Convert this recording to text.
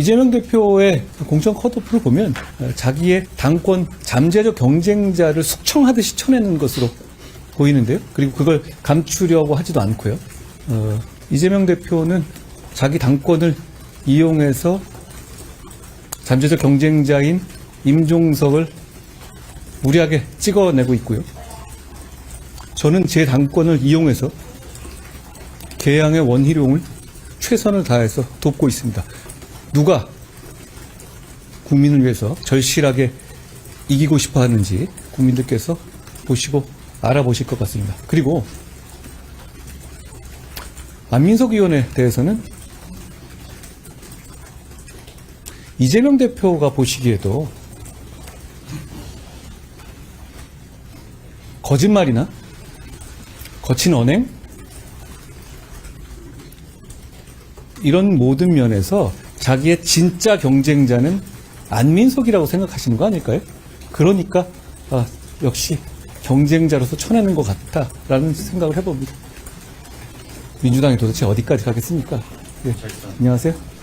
이재명 대표의 공천 컷오프를 보면 어, 자기의 당권 잠재적 경쟁자를 숙청하듯이 쳐내는 것으로 보이는데요. 그리고 그걸 감추려고 하지도 않고요. 어, 이재명 대표는 자기 당권을 이용해서 잠재적 경쟁자인 임종석을 무리하게 찍어내고 있고요. 저는 제 당권을 이용해서 개항의 원희룡을 최선을 다해서 돕고 있습니다. 누가 국민을 위해서 절실하게 이기고 싶어 하는지 국민들께서 보시고 알아보실 것 같습니다. 그리고 안민석 의원에 대해서는 이재명 대표가 보시기에도 거짓말이나 거친 언행 이런 모든 면에서 자기의 진짜 경쟁자는 안민석이라고 생각하시는 거 아닐까요? 그러니까 아, 역시 경쟁자로서 쳐내는 것 같다라는 생각을 해봅니다. 민주당이 도대체 어디까지 가겠습니까? 예, 안녕하세요.